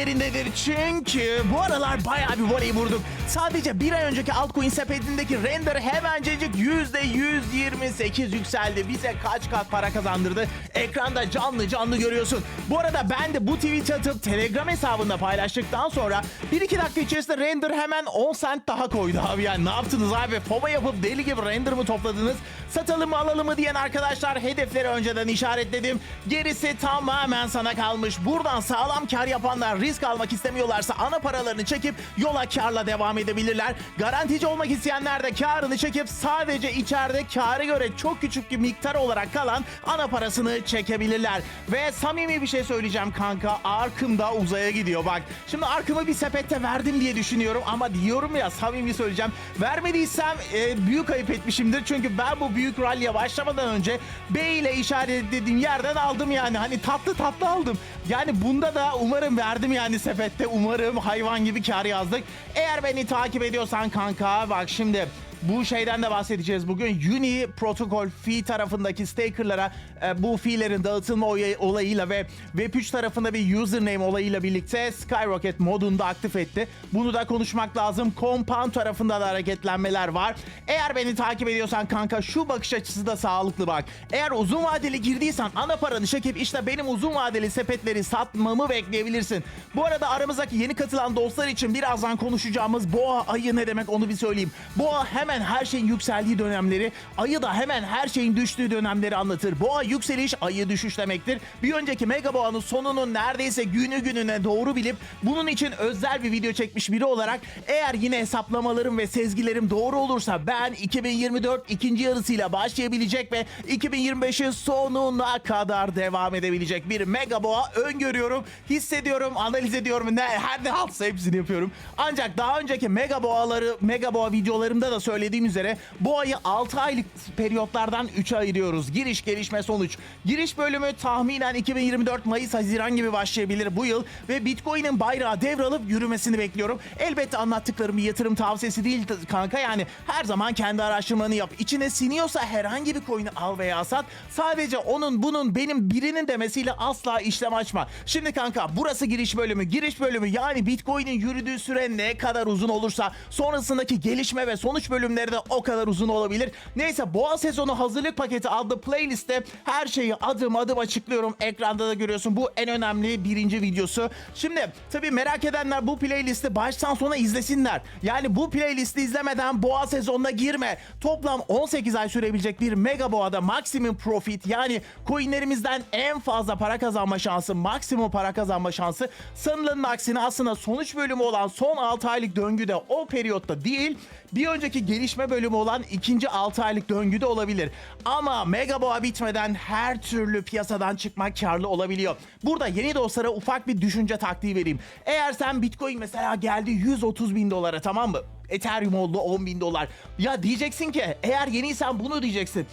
yerindedir çünkü bu aralar bayağı bir voley vurduk. Sadece bir ay önceki altcoin sepetindeki render hemencecik %128 yükseldi. Bize kaç kat para kazandırdı. Ekranda canlı canlı görüyorsun. Bu arada ben de bu tweet atıp Telegram hesabında paylaştıktan sonra 1-2 dakika içerisinde render hemen 10 cent daha koydu abi. Yani ne yaptınız abi? FOBA yapıp deli gibi render mı topladınız? Satalım mı alalım mı diyen arkadaşlar hedefleri önceden işaretledim. Gerisi tamamen sana kalmış. Buradan sağlam kar yapanlar risk almak istemiyorlarsa ana paralarını çekip yola karla devam edebilirler. Garantici olmak isteyenler de karını çekip sadece içeride karı göre çok küçük bir miktar olarak kalan ana parasını çekebilirler. Ve samimi bir şey söyleyeceğim kanka. Arkım da uzaya gidiyor bak. Şimdi arkımı bir sepette verdim diye düşünüyorum ama diyorum ya samimi söyleyeceğim. Vermediysem e, büyük ayıp etmişimdir. Çünkü ben bu büyük rally'e başlamadan önce B ile işaretlediğim yerden aldım yani. Hani tatlı tatlı aldım. Yani bunda da umarım verdim yani sepette. Umarım hayvan gibi kar yazdık. Eğer beni takip ediyorsan kanka bak şimdi bu şeyden de bahsedeceğiz bugün. Uni protokol fee tarafındaki stakerlara e, bu fee'lerin dağıtılma olayıyla ve Web3 tarafında bir username olayıyla birlikte Skyrocket modunu da aktif etti. Bunu da konuşmak lazım. Compound tarafında da hareketlenmeler var. Eğer beni takip ediyorsan kanka şu bakış açısı da sağlıklı bak. Eğer uzun vadeli girdiysen ana paranı çekip işte benim uzun vadeli sepetleri satmamı bekleyebilirsin. Bu arada aramızdaki yeni katılan dostlar için birazdan konuşacağımız boğa ayı ne demek onu bir söyleyeyim. Boğa hemen her şeyin yükseldiği dönemleri, ayı da hemen her şeyin düştüğü dönemleri anlatır. Boğa yükseliş, ayı düşüş demektir. Bir önceki Mega Boğa'nın sonunun neredeyse günü gününe doğru bilip bunun için özel bir video çekmiş biri olarak eğer yine hesaplamalarım ve sezgilerim doğru olursa ben 2024 ikinci yarısıyla başlayabilecek ve 2025'in sonuna kadar devam edebilecek bir Mega Boğa öngörüyorum, hissediyorum, analiz ediyorum. Ne, her ne haltsa hepsini yapıyorum. Ancak daha önceki Mega Boğaları, Mega Boğa videolarımda da söylediğim üzere bu ayı 6 aylık periyotlardan 3'e ayırıyoruz. Giriş, gelişme, sonuç. Giriş bölümü tahminen 2024 Mayıs, Haziran gibi başlayabilir bu yıl ve Bitcoin'in bayrağı devralıp yürümesini bekliyorum. Elbette anlattıklarım bir yatırım tavsiyesi değil kanka yani her zaman kendi araştırmanı yap. İçine siniyorsa herhangi bir coin'i al veya sat. Sadece onun bunun benim birinin demesiyle asla işlem açma. Şimdi kanka burası giriş bölümü. Giriş bölümü yani Bitcoin'in yürüdüğü süre ne kadar uzun olursa sonrasındaki gelişme ve sonuç bölümleri de o kadar uzun olabilir. Neyse boğa sezonu hazırlık paketi adlı playlistte her şeyi adım adım açıklıyorum. Ekranda da görüyorsun. Bu en önemli birinci videosu. Şimdi tabii merak edenler bu playlisti baştan sona izlesinler. Yani bu playlisti izlemeden boğa sezonuna girme. Toplam 18 ay sürebilecek bir mega boğada maximum profit yani coinlerimizden en fazla para kazanma şansı, maksimum para kazanma şansı sanılanın aksine aslında sonuç bölümü olan son 6 aylık döngüde o periyotta değil bir önceki gelişme bölümü olan ikinci 6 aylık döngüde olabilir. Ama mega boğa bitmeden her türlü piyasadan çıkmak karlı olabiliyor. Burada yeni dostlara ufak bir düşünce taktiği vereyim. Eğer sen bitcoin mesela geldi 130 bin dolara tamam mı? Ethereum oldu 10 bin dolar. Ya diyeceksin ki eğer yeniysen bunu diyeceksin.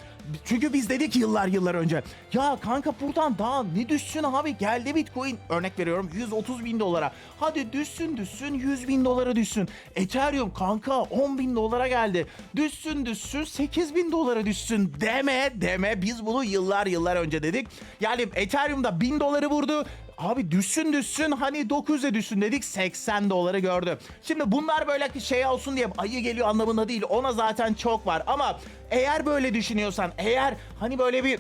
Çünkü biz dedik yıllar yıllar önce. Ya kanka buradan daha ne düşsün abi geldi bitcoin örnek veriyorum 130 bin dolara. Hadi düşsün düşsün 100 bin dolara düşsün. Ethereum kanka 10 bin dolara geldi. Düşsün düşsün 8 bin dolara düşsün deme deme biz bunu yıllar yıllar önce dedik. Yani Ethereum'da 1000 doları vurdu. Abi düşsün düşsün. Hani 9'e düşsün dedik 80 doları gördü. Şimdi bunlar böyle şey olsun diye ayı geliyor anlamında değil. Ona zaten çok var. Ama eğer böyle düşünüyorsan eğer hani böyle bir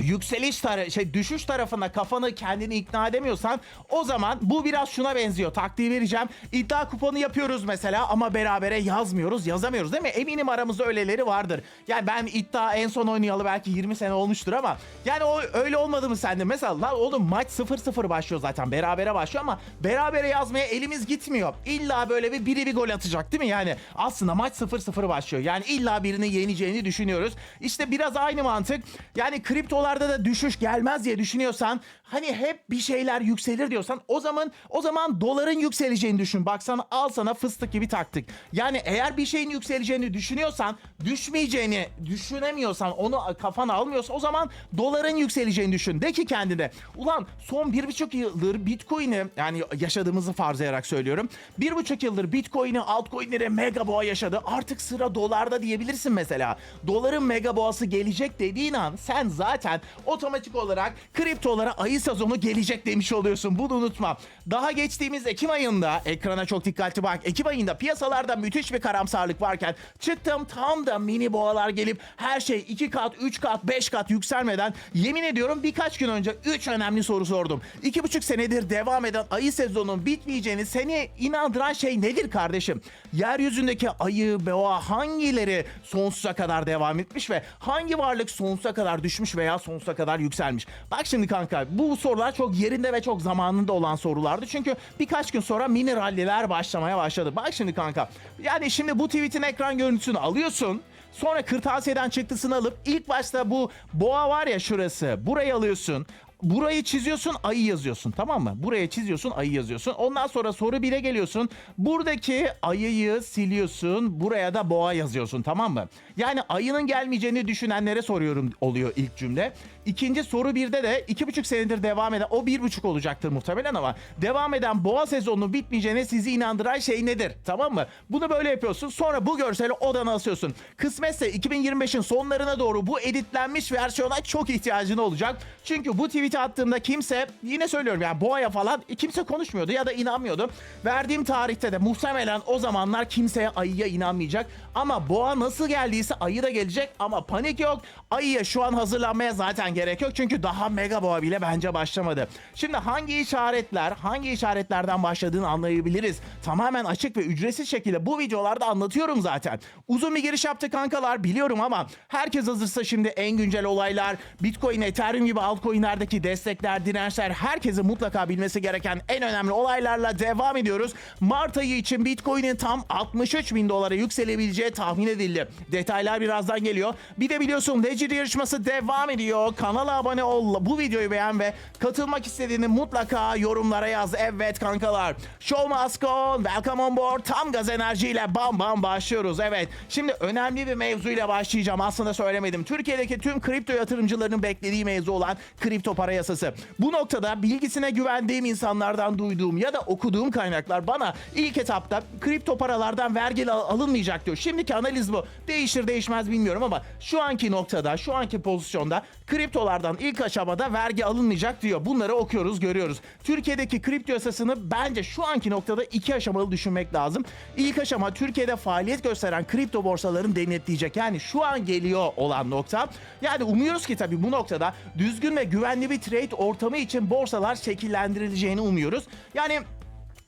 yükseliş tara şey düşüş tarafına kafanı kendini ikna edemiyorsan o zaman bu biraz şuna benziyor. Taktiği vereceğim. İddia kuponu yapıyoruz mesela ama berabere yazmıyoruz, yazamıyoruz değil mi? Eminim aramızda öyleleri vardır. Yani ben iddia en son oynayalı belki 20 sene olmuştur ama yani o öyle olmadı mı sende? Mesela lan oğlum maç 0-0 başlıyor zaten. Berabere başlıyor ama berabere yazmaya elimiz gitmiyor. İlla böyle bir biri bir gol atacak değil mi? Yani aslında maç 0-0 başlıyor. Yani illa birini yeneceğini düşünüyoruz. İşte biraz aynı mantık. Yani kriptolarda da düşüş gelmez diye düşünüyorsan hani hep bir şeyler yükselir diyorsan o zaman o zaman doların yükseleceğini düşün. Baksana al sana fıstık gibi taktık. Yani eğer bir şeyin yükseleceğini düşünüyorsan düşmeyeceğini düşünemiyorsan onu kafana almıyorsa o zaman doların yükseleceğini düşün. De ki kendine ulan son bir buçuk yıldır bitcoin'i yani yaşadığımızı farzayarak söylüyorum. Bir buçuk yıldır bitcoin'i altcoin'lere mega boğa yaşadı. Artık sıra dolarda diyebilirsin mesela. Doların mega boğası gelecek dediğin an sen zaten zaten otomatik olarak kriptolara ayı sezonu gelecek demiş oluyorsun. Bunu unutma. Daha geçtiğimiz Ekim ayında ekrana çok dikkatli bak. Ekim ayında piyasalarda müthiş bir karamsarlık varken çıktım tam da mini boğalar gelip her şey 2 kat, 3 kat, 5 kat yükselmeden yemin ediyorum birkaç gün önce 3 önemli soru sordum. 2,5 senedir devam eden ayı sezonunun bitmeyeceğini seni inandıran şey nedir kardeşim? Yeryüzündeki ayı, boğa hangileri sonsuza kadar devam etmiş ve hangi varlık sonsuza kadar düşmüş veya sonsuza kadar yükselmiş? Bak şimdi kanka bu sorular çok yerinde ve çok zamanında olan sorulardı. Çünkü birkaç gün sonra mini ralliler başlamaya başladı. Bak şimdi kanka yani şimdi bu tweetin ekran görüntüsünü alıyorsun. Sonra kırtasiyeden çıktısını alıp ilk başta bu boğa var ya şurası. Burayı alıyorsun. Burayı çiziyorsun ayı yazıyorsun tamam mı? Buraya çiziyorsun ayı yazıyorsun. Ondan sonra soru 1'e geliyorsun. Buradaki ayıyı siliyorsun. Buraya da boğa yazıyorsun tamam mı? Yani ayının gelmeyeceğini düşünenlere soruyorum oluyor ilk cümle. İkinci soru 1'de de 2,5 senedir devam eden o 1,5 olacaktır muhtemelen ama devam eden boğa sezonunun bitmeyeceğine sizi inandıran şey nedir? Tamam mı? Bunu böyle yapıyorsun. Sonra bu görseli odana asıyorsun. Kısmetse 2025'in sonlarına doğru bu editlenmiş versiyona çok ihtiyacın olacak. Çünkü bu tweet'i attığımda kimse yine söylüyorum yani boğaya falan kimse konuşmuyordu ya da inanmıyordu. Verdiğim tarihte de muhtemelen o zamanlar kimseye ayıya inanmayacak. Ama boğa nasıl geldiyse ayı da gelecek ama panik yok. Ayıya şu an hazırlanmaya zaten gerek yok. Çünkü daha mega boğa bile bence başlamadı. Şimdi hangi işaretler, hangi işaretlerden başladığını anlayabiliriz. Tamamen açık ve ücretsiz şekilde bu videolarda anlatıyorum zaten. Uzun bir giriş yaptı kankalar biliyorum ama herkes hazırsa şimdi en güncel olaylar, Bitcoin, Ethereum gibi altcoin'lerdeki destekler, dirençler herkesin mutlaka bilmesi gereken en önemli olaylarla devam ediyoruz. Mart ayı için Bitcoin'in tam 63 bin dolara yükselebileceği tahmin edildi. Detaylar birazdan geliyor. Bir de biliyorsun Ledger yarışması devam ediyor. Kanala abone ol, bu videoyu beğen ve katılmak istediğini mutlaka yorumlara yaz. Evet kankalar. Show must. Welcome on board. Tam gaz enerjiyle bam bam başlıyoruz. Evet. Şimdi önemli bir mevzuyla başlayacağım. Aslında söylemedim. Türkiye'deki tüm kripto yatırımcılarının beklediği mevzu olan kripto para yasası. Bu noktada bilgisine güvendiğim insanlardan duyduğum ya da okuduğum kaynaklar bana ilk etapta kripto paralardan vergi al- alınmayacak diyor. Şimdiki analiz bu. Değişir değişmez bilmiyorum ama şu anki noktada, şu anki pozisyonda kriptolardan ilk aşamada vergi alınmayacak diyor. Bunları okuyoruz, görüyoruz. Türkiye'deki kripto yasasını bence şu anki noktada iki aşamalı düşünmek lazım. İlk aşama Türkiye'de faaliyet gösteren kripto borsaların denetleyecek. Yani şu an geliyor olan nokta. Yani umuyoruz ki tabii bu noktada düzgün ve güvenli bir trade ortamı için borsalar şekillendirileceğini umuyoruz. Yani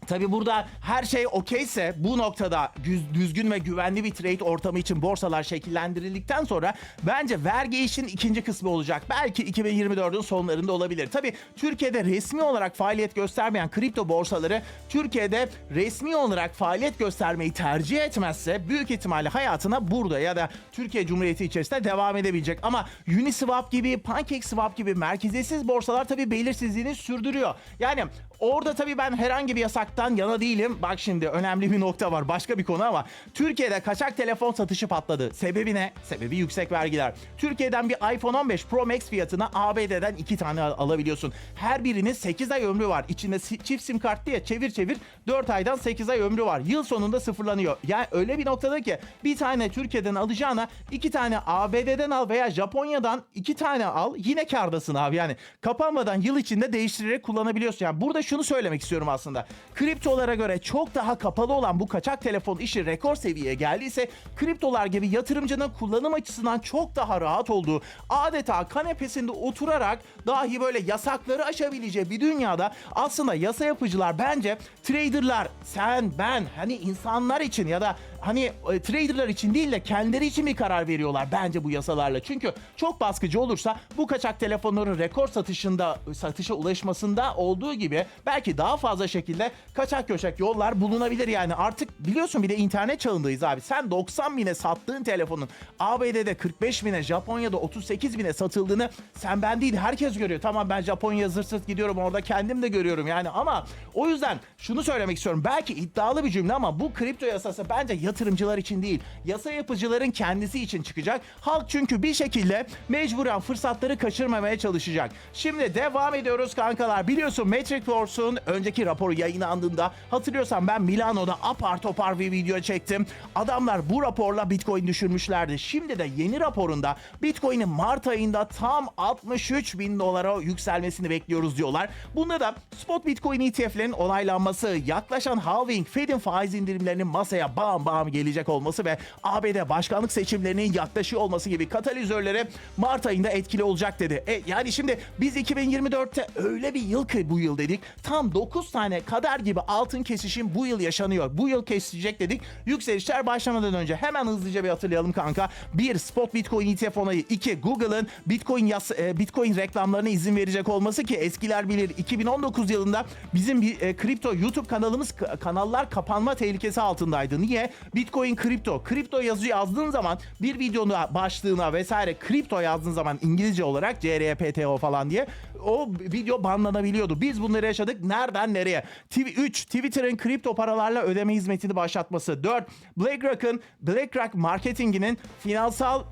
Tabi burada her şey okeyse bu noktada düz- düzgün ve güvenli bir trade ortamı için borsalar şekillendirildikten sonra bence vergi işin ikinci kısmı olacak. Belki 2024'ün sonlarında olabilir. Tabi Türkiye'de resmi olarak faaliyet göstermeyen kripto borsaları Türkiye'de resmi olarak faaliyet göstermeyi tercih etmezse büyük ihtimalle hayatına burada ya da Türkiye Cumhuriyeti içerisinde devam edebilecek. Ama Uniswap gibi, PancakeSwap gibi merkeziyetsiz borsalar tabi belirsizliğini sürdürüyor. Yani Orada tabii ben herhangi bir yasaktan yana değilim. Bak şimdi önemli bir nokta var. Başka bir konu ama Türkiye'de kaçak telefon satışı patladı. Sebebi ne? Sebebi yüksek vergiler. Türkiye'den bir iPhone 15 Pro Max fiyatına ABD'den iki tane al- alabiliyorsun. Her birinin 8 ay ömrü var. İçinde çift sim kart diye çevir çevir 4 aydan 8 ay ömrü var. Yıl sonunda sıfırlanıyor. Yani öyle bir noktada ki bir tane Türkiye'den alacağına iki tane ABD'den al veya Japonya'dan iki tane al. Yine kardasın abi yani. Kapanmadan yıl içinde değiştirerek kullanabiliyorsun. Yani burada şunu söylemek istiyorum aslında. Kriptolara göre çok daha kapalı olan bu kaçak telefon işi rekor seviyeye geldiyse kriptolar gibi yatırımcının kullanım açısından çok daha rahat olduğu adeta kanepesinde oturarak dahi böyle yasakları aşabileceği bir dünyada aslında yasa yapıcılar bence traderlar sen ben hani insanlar için ya da hani e, traderlar için değil de kendileri için bir karar veriyorlar bence bu yasalarla. Çünkü çok baskıcı olursa bu kaçak telefonların rekor satışında satışa ulaşmasında olduğu gibi belki daha fazla şekilde kaçak köşek yollar bulunabilir yani. Artık biliyorsun bir de internet çağındayız abi. Sen 90 bine sattığın telefonun ABD'de 45 bine, Japonya'da 38 bine satıldığını sen ben değil herkes görüyor. Tamam ben Japonya'ya zırt gidiyorum orada kendim de görüyorum yani ama o yüzden şunu söylemek istiyorum. Belki iddialı bir cümle ama bu kripto yasası bence yatırımcılar için değil. Yasa yapıcıların kendisi için çıkacak. Halk çünkü bir şekilde mecburen fırsatları kaçırmamaya çalışacak. Şimdi devam ediyoruz kankalar. Biliyorsun Matrix Force'un önceki raporu yayınlandığında hatırlıyorsan ben Milano'da apar topar bir video çektim. Adamlar bu raporla Bitcoin düşürmüşlerdi. Şimdi de yeni raporunda Bitcoin'in Mart ayında tam 63 bin dolara yükselmesini bekliyoruz diyorlar. Bunda da spot Bitcoin ETF'lerin onaylanması, yaklaşan halving, Fed'in faiz indirimlerinin masaya bam bam gelecek olması ve ABD başkanlık seçimlerinin yaklaşıyor olması gibi katalizörleri Mart ayında etkili olacak dedi. E, yani şimdi biz 2024'te öyle bir yıl ki bu yıl dedik. Tam 9 tane kadar gibi altın kesişim bu yıl yaşanıyor. Bu yıl kesecek dedik. Yükselişler başlamadan önce hemen hızlıca bir hatırlayalım kanka. Bir spot Bitcoin ETF onayı. iki Google'ın Bitcoin yas e, Bitcoin reklamlarına izin verecek olması ki eskiler bilir 2019 yılında bizim bir e, kripto YouTube kanalımız kanallar kapanma tehlikesi altındaydı. Niye? Bitcoin kripto. Kripto yazı yazdığın zaman bir videonun başlığına vesaire kripto yazdığın zaman İngilizce olarak CRPTO falan diye o video banlanabiliyordu. Biz bunları yaşadık. Nereden nereye? TV 3 Twitter'ın kripto paralarla ödeme hizmetini başlatması. 4 BlackRock'ın BlackRock marketinginin finansal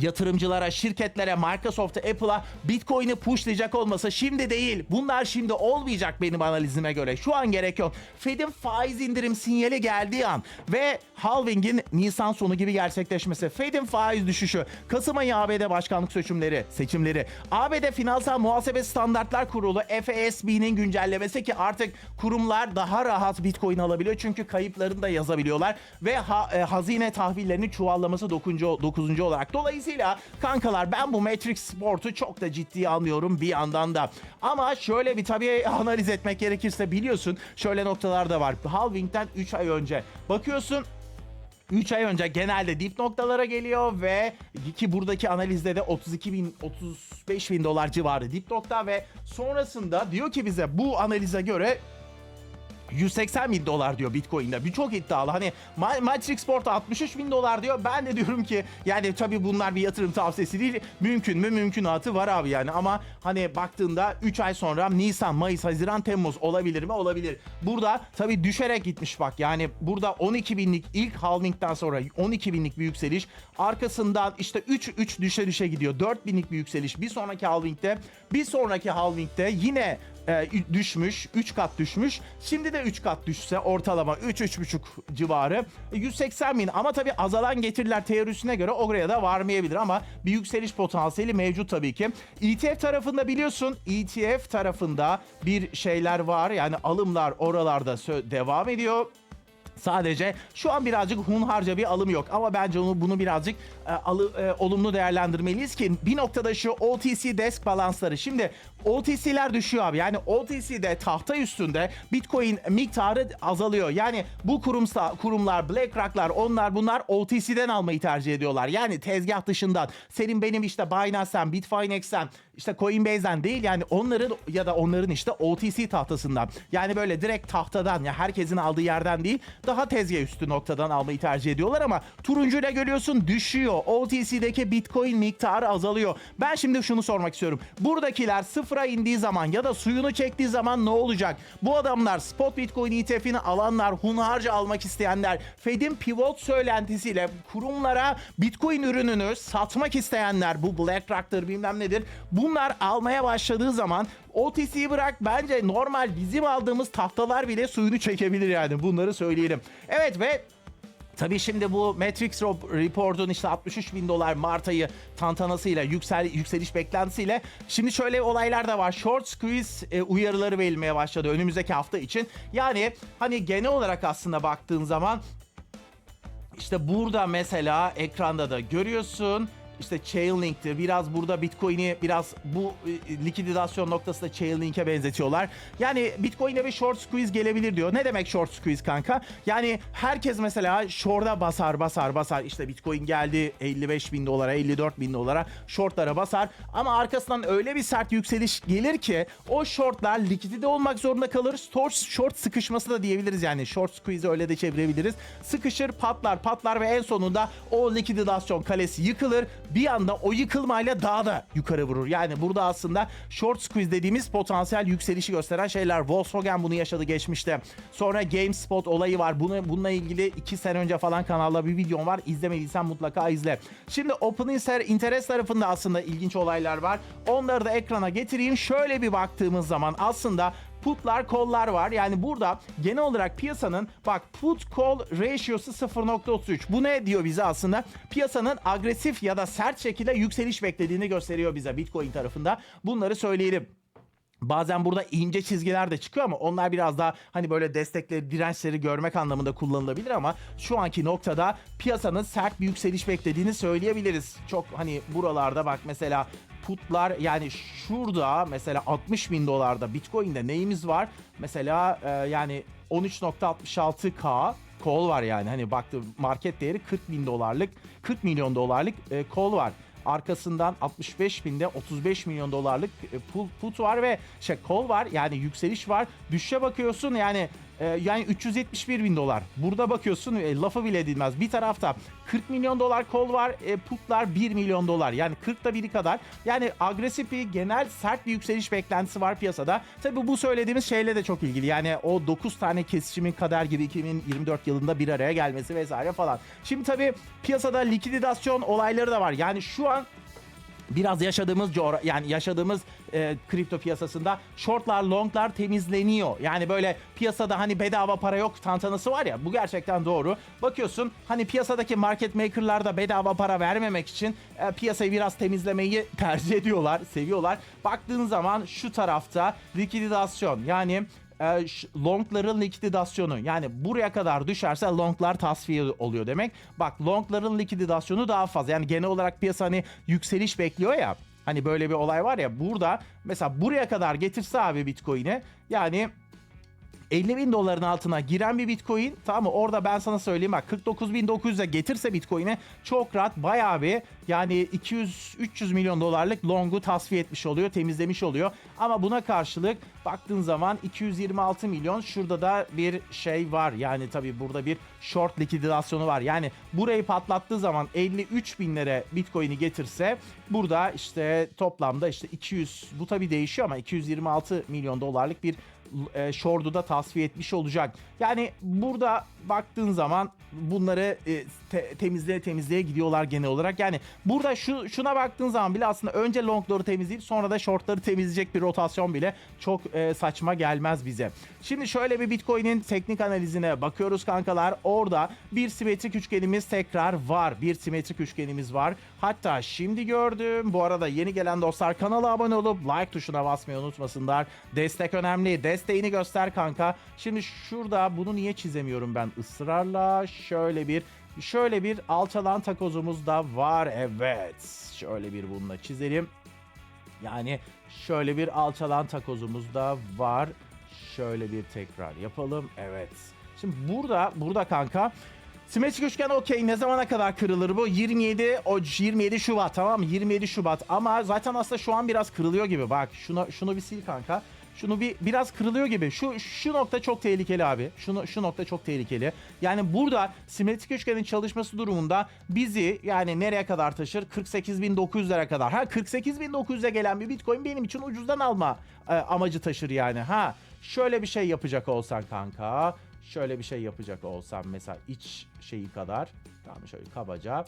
yatırımcılara, şirketlere, Microsoft'a, Apple'a Bitcoin'i pushlayacak olmasa şimdi değil. Bunlar şimdi olmayacak benim analizime göre. Şu an gerek yok. Fed'in faiz indirim sinyali geldiği an ve halving'in Nisan sonu gibi gerçekleşmesi, Fed'in faiz düşüşü, Kasım ayı ABD başkanlık seçimleri, seçimleri, ABD Finansal Muhasebe Standartlar Kurulu FASB'nin güncellemesi ki artık kurumlar daha rahat Bitcoin alabiliyor çünkü kayıplarını da yazabiliyorlar ve ha- e, hazine tahvillerini çuvallaması 9. 9. olarak. Dolayısıyla kankalar ben bu Matrix Sport'u çok da ciddiye almıyorum bir yandan da. Ama şöyle bir tabii analiz etmek gerekirse biliyorsun şöyle noktalar da var. Halving'den 3 ay önce bakıyorsun 3 ay önce genelde dip noktalara geliyor ve ki buradaki analizde de 32 bin 35 bin dolar civarı dip nokta ve sonrasında diyor ki bize bu analize göre 180 bin dolar diyor Bitcoin'de. Bir çok iddialı. Hani Ma- Matrix Sport 63 bin dolar diyor. Ben de diyorum ki yani tabii bunlar bir yatırım tavsiyesi değil. Mümkün mü? Mümkünatı var abi yani. Ama hani baktığında 3 ay sonra Nisan, Mayıs, Haziran, Temmuz olabilir mi? Olabilir. Burada tabii düşerek gitmiş bak. Yani burada 12 binlik ilk halvingden sonra 12 binlik bir yükseliş. Arkasından işte 3 3 düşe düşe gidiyor. 4 binlik bir yükseliş. Bir sonraki halvingde bir sonraki halvingde yine e, düşmüş. 3 kat düşmüş. Şimdi de 3 kat düşse ortalama 3-3,5 civarı. E, 180 bin ama tabii azalan getiriler teorisine göre oraya da varmayabilir ama bir yükseliş potansiyeli mevcut tabii ki. ETF tarafında biliyorsun ETF tarafında bir şeyler var. Yani alımlar oralarda devam ediyor. Sadece şu an birazcık hunharca bir alım yok ama bence onu bunu birazcık e, alı, e, olumlu değerlendirmeliyiz ki bir noktada şu OTC desk balansları. Şimdi OTC'ler düşüyor abi. Yani OTC'de tahta üstünde Bitcoin miktarı azalıyor. Yani bu kurumsa kurumlar BlackRock'lar onlar bunlar OTC'den almayı tercih ediyorlar. Yani tezgah dışından. Senin benim işte Binance'den Bitfinex'ten işte Coinbase'den değil yani onların ya da onların işte OTC tahtasından. Yani böyle direkt tahtadan ya herkesin aldığı yerden değil daha tezgah üstü noktadan almayı tercih ediyorlar ama turuncuyla görüyorsun düşüyor. OTC'deki Bitcoin miktarı azalıyor. Ben şimdi şunu sormak istiyorum. Buradakiler sıfıra indiği zaman ya da suyunu çektiği zaman ne olacak? Bu adamlar spot Bitcoin ETF'ini alanlar, hunharca almak isteyenler, Fed'in pivot söylentisiyle kurumlara Bitcoin ürününü satmak isteyenler, bu BlackRock'tır bilmem nedir. Bunlar almaya başladığı zaman OTC'yi bırak bence normal bizim aldığımız tahtalar bile suyunu çekebilir yani bunları söyleyelim. Evet ve Tabii şimdi bu Matrix Report'un işte 63 bin dolar Mart ayı tantanasıyla yüksel, yükseliş beklentisiyle şimdi şöyle olaylar da var. Short squeeze e, uyarıları verilmeye başladı önümüzdeki hafta için. Yani hani genel olarak aslında baktığın zaman işte burada mesela ekranda da görüyorsun. İşte Chainlink'tir. Biraz burada Bitcoin'i biraz bu e, likidasyon noktasında Chainlink'e benzetiyorlar. Yani Bitcoin'e bir short squeeze gelebilir diyor. Ne demek short squeeze kanka? Yani herkes mesela short'a basar basar basar. İşte Bitcoin geldi 55 bin dolara 54 bin dolara shortlara basar. Ama arkasından öyle bir sert yükseliş gelir ki o shortlar likidite olmak zorunda kalır. Short, short sıkışması da diyebiliriz yani. Short squeeze öyle de çevirebiliriz. Sıkışır patlar patlar ve en sonunda o likidasyon kalesi yıkılır bir anda o yıkılmayla daha da yukarı vurur. Yani burada aslında short squeeze dediğimiz potansiyel yükselişi gösteren şeyler. Volkswagen bunu yaşadı geçmişte. Sonra GameSpot olayı var. Bunu, bununla ilgili 2 sene önce falan kanalda bir videom var. İzlemediysen mutlaka izle. Şimdi Open Interest tarafında aslında ilginç olaylar var. Onları da ekrana getireyim. Şöyle bir baktığımız zaman aslında putlar kollar var. Yani burada genel olarak piyasanın bak put call ratio'su 0.33. Bu ne diyor bize aslında? Piyasanın agresif ya da sert şekilde yükseliş beklediğini gösteriyor bize Bitcoin tarafında. Bunları söyleyelim. Bazen burada ince çizgiler de çıkıyor ama onlar biraz daha hani böyle destekleri, dirençleri görmek anlamında kullanılabilir ama şu anki noktada piyasanın sert bir yükseliş beklediğini söyleyebiliriz. Çok hani buralarda bak mesela putlar yani şurada mesela 60 bin dolarda Bitcoin'de neyimiz var? Mesela e, yani 13.66k kol var yani hani baktım market değeri 40 bin dolarlık 40 milyon dolarlık e, kol var. Arkasından 65 binde 35 milyon dolarlık e, put var ve şey kol var yani yükseliş var. Düşüşe bakıyorsun yani e, yani 371 bin dolar. Burada bakıyorsun e, lafı bile edilmez. Bir tarafta 40 milyon dolar kol var. E, putlar 1 milyon dolar. Yani 40'ta biri kadar. Yani agresif bir genel sert bir yükseliş beklentisi var piyasada. Tabii bu söylediğimiz şeyle de çok ilgili. Yani o 9 tane kesişimin kader gibi 2024 yılında bir araya gelmesi vesaire falan. Şimdi tabii piyasada likidasyon olayları da var. Yani şu an biraz yaşadığımız coğra- yani yaşadığımız e, kripto piyasasında shortlar longlar temizleniyor. Yani böyle piyasada hani bedava para yok tantanası var ya bu gerçekten doğru. Bakıyorsun hani piyasadaki market maker'lar da bedava para vermemek için e, piyasayı biraz temizlemeyi tercih ediyorlar, seviyorlar. Baktığın zaman şu tarafta likidasyon yani e, longların likidasyonu yani buraya kadar düşerse longlar tasfiye oluyor demek. Bak longların likidasyonu daha fazla. Yani genel olarak piyasa hani yükseliş bekliyor ya. Hani böyle bir olay var ya burada mesela buraya kadar getirse abi Bitcoin'i yani 50 bin doların altına giren bir Bitcoin tamam mı? Orada ben sana söyleyeyim bak 49.900'e getirse Bitcoin'i çok rahat bayağı bir yani 200-300 milyon dolarlık longu tasfiye etmiş oluyor, temizlemiş oluyor. Ama buna karşılık baktığın zaman 226 milyon şurada da bir şey var. Yani tabii burada bir short likidasyonu var. Yani burayı patlattığı zaman 53 binlere Bitcoin'i getirse burada işte toplamda işte 200 bu tabii değişiyor ama 226 milyon dolarlık bir e, short'u da tasfiye etmiş olacak. Yani burada baktığın zaman bunları e, te- temizleye temizleye gidiyorlar genel olarak. Yani burada şu şuna baktığın zaman bile aslında önce longları temizleyip sonra da shortları temizleyecek bir rotasyon bile çok e, saçma gelmez bize. Şimdi şöyle bir Bitcoin'in teknik analizine bakıyoruz kankalar. Orada bir simetrik üçgenimiz tekrar var. Bir simetrik üçgenimiz var. Hatta şimdi gördüm. Bu arada yeni gelen dostlar kanala abone olup like tuşuna basmayı unutmasınlar. Destek önemli. Desteğini göster kanka. Şimdi şurada bunu niye çizemiyorum ben ısrarla? Şöyle bir şöyle bir alçalan takozumuz da var. Evet. Şöyle bir bununla çizelim. Yani şöyle bir alçalan takozumuz da var. Şöyle bir tekrar yapalım. Evet. Şimdi burada burada kanka Simetrik üçgen okey ne zamana kadar kırılır bu? 27 o 27 Şubat tamam mı? 27 Şubat ama zaten aslında şu an biraz kırılıyor gibi. Bak şunu şunu bir sil kanka. Şunu bir biraz kırılıyor gibi. Şu şu nokta çok tehlikeli abi. Şunu şu nokta çok tehlikeli. Yani burada simetrik üçgenin çalışması durumunda bizi yani nereye kadar taşır? 48.900'lere kadar. Ha 48.900'e gelen bir Bitcoin benim için ucuzdan alma e, amacı taşır yani. Ha şöyle bir şey yapacak olsan kanka. Şöyle bir şey yapacak olsam mesela iç şeyi kadar. Tamam şöyle kabaca.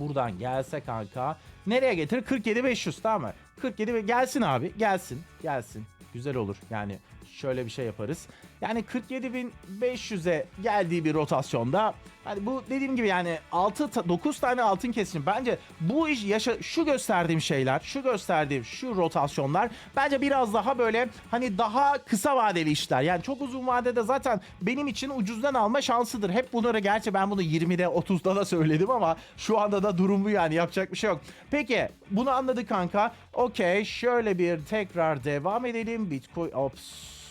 Buradan gelse kanka. Nereye getirir? 47.500 tamam mı? 47 ve gelsin abi. Gelsin. Gelsin. Güzel olur. Yani şöyle bir şey yaparız. Yani 47.500'e geldiği bir rotasyonda hani bu dediğim gibi yani 6 9 tane altın kesim bence bu iş yaşa şu gösterdiğim şeyler, şu gösterdiğim şu rotasyonlar bence biraz daha böyle hani daha kısa vadeli işler. Yani çok uzun vadede zaten benim için ucuzdan alma şansıdır. Hep bunları gerçi ben bunu 20'de 30'da da söyledim ama şu anda da durum bu yani yapacak bir şey yok. Peki bunu anladık kanka. Okey şöyle bir tekrar devam edelim. Bitcoin ops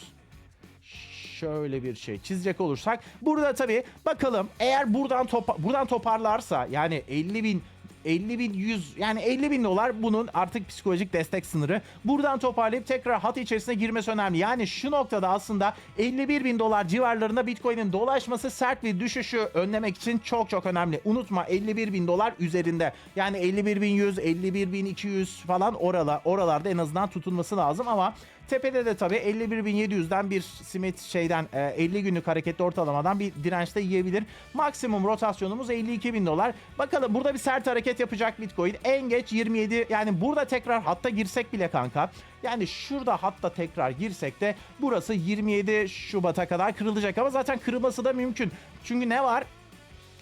şöyle bir şey çizecek olursak burada tabii bakalım eğer buradan topa, buradan toparlarsa yani 50 bin 50 bin 100 yani 50 bin dolar bunun artık psikolojik destek sınırı. Buradan toparlayıp tekrar hat içerisine girmesi önemli. Yani şu noktada aslında 51 bin dolar civarlarında Bitcoin'in dolaşması sert bir düşüşü önlemek için çok çok önemli. Unutma 51 bin dolar üzerinde. Yani 51 bin 100, 51 bin 200 falan orala, oralarda en azından tutulması lazım ama Tepede de tabii 51.700'den bir simit şeyden e, 50 günlük hareketli ortalamadan bir dirençte yiyebilir. Maksimum rotasyonumuz 52.000 dolar. Bakalım burada bir sert hareket yapacak Bitcoin. En geç 27 yani burada tekrar hatta girsek bile kanka. Yani şurada hatta tekrar girsek de burası 27 Şubat'a kadar kırılacak ama zaten kırılması da mümkün. Çünkü ne var?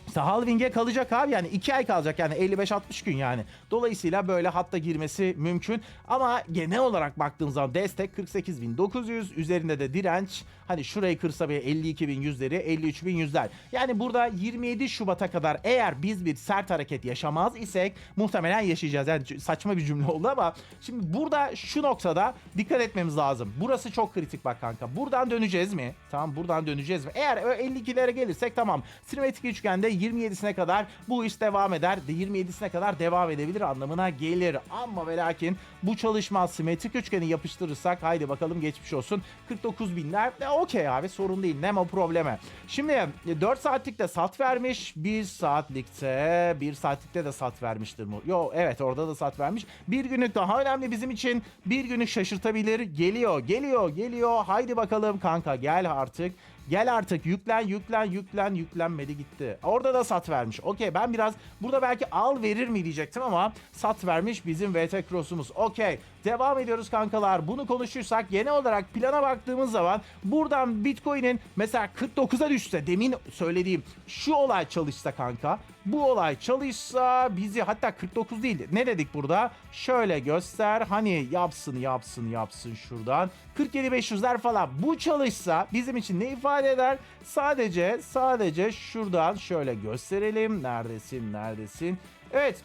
İşte halving'e kalacak abi yani 2 ay kalacak yani 55-60 gün yani. Dolayısıyla böyle hatta girmesi mümkün. Ama genel olarak baktığın zaman destek 48.900 üzerinde de direnç hani şurayı kırsa bir 52.100'leri 53.100'ler. Yani burada 27 Şubat'a kadar eğer biz bir sert hareket yaşamaz isek muhtemelen yaşayacağız. Yani saçma bir cümle oldu ama şimdi burada şu noktada dikkat etmemiz lazım. Burası çok kritik bak kanka. Buradan döneceğiz mi? Tamam buradan döneceğiz mi? Eğer 52'lere gelirsek tamam. Simetrik üçgende 27'sine kadar bu iş devam eder. De 27'sine kadar devam edebilir anlamına gelir. Ama ve lakin bu çalışmaz. Simetrik üçgeni yapıştırırsak haydi bakalım geçmiş olsun. 49 binler de okey abi sorun değil. Nemo probleme. Şimdi 4 saatlikte sat vermiş. 1 saatlikte 1 saatlikte de sat vermiştir mu? Yo evet orada da sat vermiş. Bir günlük daha önemli bizim için. Bir günlük şaşırtabilir. Geliyor geliyor geliyor. Haydi bakalım kanka gel artık. Gel artık yüklen yüklen yüklen yüklenmedi gitti. Orada da sat vermiş. Okey ben biraz burada belki al verir mi diyecektim ama sat vermiş bizim VT Cross'umuz. Okey devam ediyoruz kankalar. Bunu konuşursak genel olarak plana baktığımız zaman buradan Bitcoin'in mesela 49'a düşse demin söylediğim şu olay çalışsa kanka. Bu olay çalışsa bizi hatta 49 değil ne dedik burada? Şöyle göster hani yapsın yapsın yapsın şuradan. 47-500'ler falan bu çalışsa bizim için ne ifade eder? Sadece sadece şuradan şöyle gösterelim. Neredesin neredesin? Evet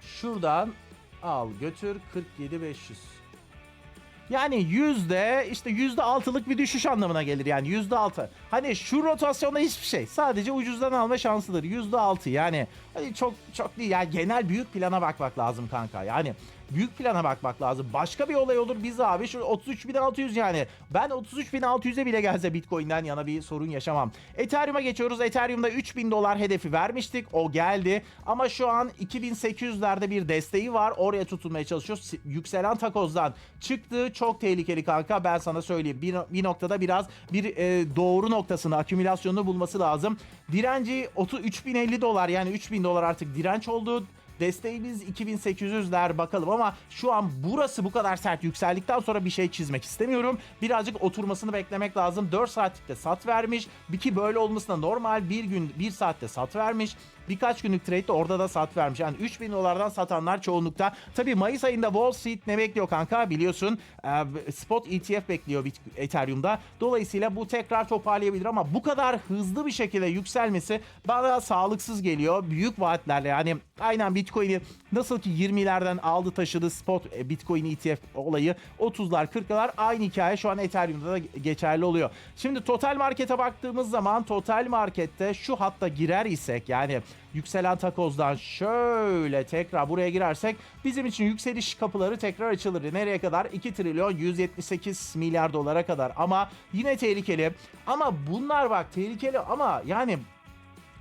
şuradan al götür 47-500. Yani yüzde işte yüzde altılık bir düşüş anlamına gelir yani yüzde altı. Hani şu rotasyonda hiçbir şey. Sadece ucuzdan alma şansıdır. Yüzde altı yani. Hani çok çok değil yani genel büyük plana bakmak lazım kanka. Yani büyük plana bakmak lazım. Başka bir olay olur biz abi şu 33.600 yani. Ben 33.600'e bile gelse Bitcoin'den yana bir sorun yaşamam. Ethereum'a geçiyoruz. Ethereum'da 3000 dolar hedefi vermiştik. O geldi. Ama şu an 2800'lerde bir desteği var. Oraya tutulmaya çalışıyor. Yükselen takozdan çıktı. Çok tehlikeli kanka. Ben sana söyleyeyim. Bir, bir noktada biraz bir e, doğru noktasını, akümülasyonunu bulması lazım. Direnci 30 3050 dolar yani 3000 dolar artık direnç oldu. Desteğimiz 2800'ler bakalım ama şu an burası bu kadar sert yükseldikten sonra bir şey çizmek istemiyorum. Birazcık oturmasını beklemek lazım. 4 saatlikte sat vermiş. Bir ki böyle olması da normal. Bir gün 1 saatte sat vermiş. Birkaç günlük trade'de orada da sat vermiş. Yani 3000 dolardan satanlar çoğunlukta. Tabii Mayıs ayında Wall Street ne bekliyor kanka biliyorsun. e, spot ETF bekliyor Ethereum'da. Dolayısıyla bu tekrar toparlayabilir ama bu kadar hızlı bir şekilde yükselmesi bana sağlıksız geliyor. Büyük vaatlerle yani aynen Bitcoin'i nasıl ki 20'lerden aldı taşıdı spot e, Bitcoin ETF olayı 30'lar 40'lar aynı hikaye şu an Ethereum'da da geçerli oluyor. Şimdi total markete baktığımız zaman total markette şu hatta girer isek yani yükselen takozdan şöyle tekrar buraya girersek bizim için yükseliş kapıları tekrar açılır. Nereye kadar? 2 trilyon 178 milyar dolara kadar ama yine tehlikeli. Ama bunlar bak tehlikeli ama yani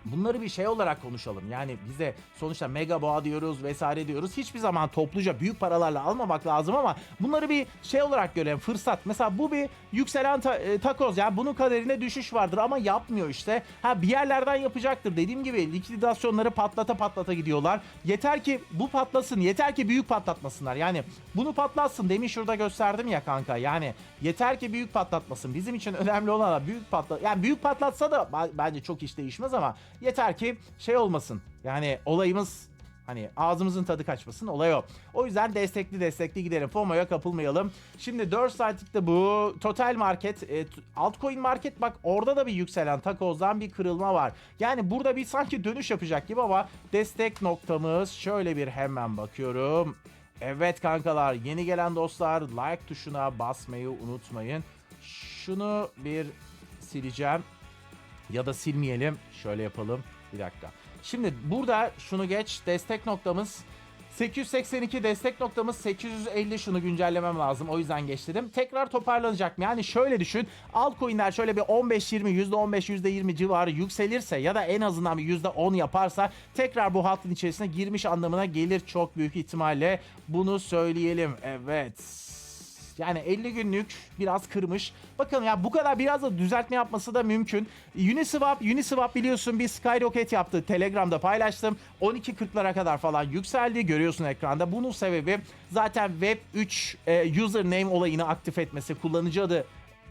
Bunları bir şey olarak konuşalım. Yani bize sonuçta mega boğa diyoruz vesaire diyoruz. Hiçbir zaman topluca büyük paralarla almamak lazım ama bunları bir şey olarak görelim. Fırsat. Mesela bu bir yükselen ta- e, takoz. Yani bunun kaderinde düşüş vardır ama yapmıyor işte. Ha bir yerlerden yapacaktır. Dediğim gibi likidasyonları patlata patlata gidiyorlar. Yeter ki bu patlasın. Yeter ki büyük patlatmasınlar. Yani bunu patlatsın. Demin şurada gösterdim ya kanka. Yani yeter ki büyük patlatmasın. Bizim için önemli olan büyük patlat. Yani büyük patlatsa da bence çok iş değişmez ama yeter ki şey olmasın. Yani olayımız Hani ağzımızın tadı kaçmasın olay o. O yüzden destekli destekli gidelim. FOMO'ya kapılmayalım. Şimdi 4 saatlikte bu total market, e, altcoin market bak orada da bir yükselen takozdan bir kırılma var. Yani burada bir sanki dönüş yapacak gibi ama destek noktamız şöyle bir hemen bakıyorum. Evet kankalar yeni gelen dostlar like tuşuna basmayı unutmayın. Şunu bir sileceğim ya da silmeyelim. Şöyle yapalım. Bir dakika. Şimdi burada şunu geç destek noktamız 882 destek noktamız 850 şunu güncellemem lazım. O yüzden geç dedim. Tekrar toparlanacak mı? Yani şöyle düşün. Altcoin'ler şöyle bir 15-20, %15, %20 civarı yükselirse ya da en azından bir %10 yaparsa tekrar bu hattın içerisine girmiş anlamına gelir çok büyük ihtimalle. Bunu söyleyelim. Evet. Yani 50 günlük biraz kırmış. Bakın ya bu kadar biraz da düzeltme yapması da mümkün. Uniswap, Uniswap biliyorsun bir skyrocket yaptı. Telegram'da paylaştım. 12.40'lara kadar falan yükseldi. Görüyorsun ekranda. Bunun sebebi zaten Web3 e, username olayını aktif etmesi. Kullanıcı adı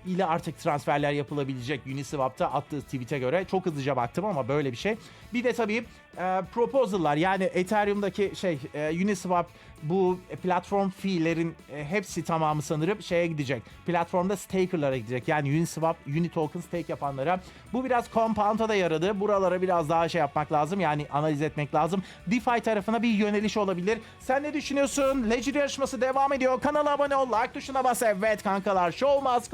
ile artık transferler yapılabilecek Uniswap'ta attığı tweet'e göre. Çok hızlıca baktım ama böyle bir şey. Bir de tabii e, proposal'lar yani Ethereum'daki şey e, Uniswap bu platform fee'lerin e, hepsi tamamı sanırım şeye gidecek. Platformda staker'lara gidecek. Yani Uniswap, Unitoken stake yapanlara. Bu biraz compound'a da yaradı. Buralara biraz daha şey yapmak lazım. Yani analiz etmek lazım. DeFi tarafına bir yöneliş olabilir. Sen ne düşünüyorsun? Ledger yarışması devam ediyor. Kanala abone ol. Like tuşuna bas. Evet kankalar. Show must.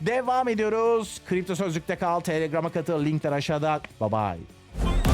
Devam ediyoruz. Kripto Sözlük'te kal. Telegram'a katıl. Linkler aşağıda. Bye bye.